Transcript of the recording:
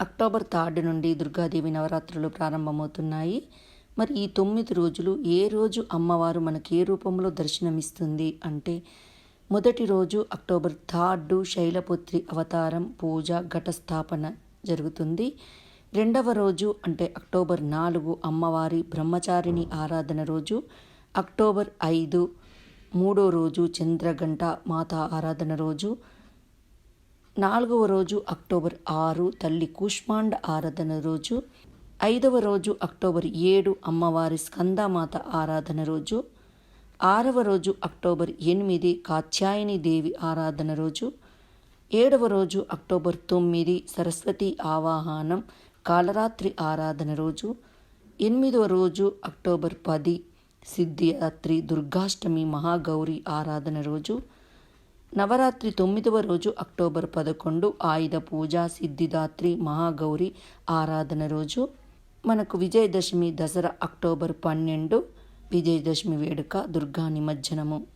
October third నుండి దుర్గాదేవి నవరాత్రులు ప్రారంభమవుతున్నాయి. మరి ఈ తొమ్మిది రోజులు ఏ రోజు అమ్మవారు మనకి ఏ రూపంలో దర్శనమిస్తుంది అంటే మొదటి రోజు అక్టోబర్ థర్డ్ శైలపుత్రి అవతారం పూజ ఘటస్థాపన జరుగుతుంది. రెండవ రోజు అంటే అక్టోబర్ నాలుగు అమ్మవారి బ్రహ్మచారిణి ఆరాధన రోజు. అక్టోబర్ ఐదు మూడో రోజు చంద్రగంట మాత ఆరాధన రోజు. నాలుగవ రోజు అక్టోబర్ ఆరు తల్లి కూష్మాండ ఆరాధన రోజు. ఐదవ రోజు అక్టోబర్ ఏడు అమ్మవారి స్కందమాత ఆరాధన రోజు. ఆరవ రోజు అక్టోబర్ ఎనిమిది కాత్యాయని దేవి ఆరాధన రోజు. ఏడవ రోజు అక్టోబర్ తొమ్మిది సరస్వతి ఆవాహనం కాలరాత్రి ఆరాధన రోజు. ఎనిమిదవ రోజు అక్టోబర్ పది సిద్ధియాత్రి దుర్గాష్టమి మహాగౌరి ఆరాధన రోజు. నవరాత్రి తొమ్మిదవ రోజు అక్టోబర్ పదకొండు ఆయుధ పూజ సిద్ధిదాత్రి మహాగౌరి ఆరాధన రోజు. మనకు విజయదశమి దసరా అక్టోబర్ పన్నెండు విజయదశమి వేడుక దుర్గా నిమజ్జనము.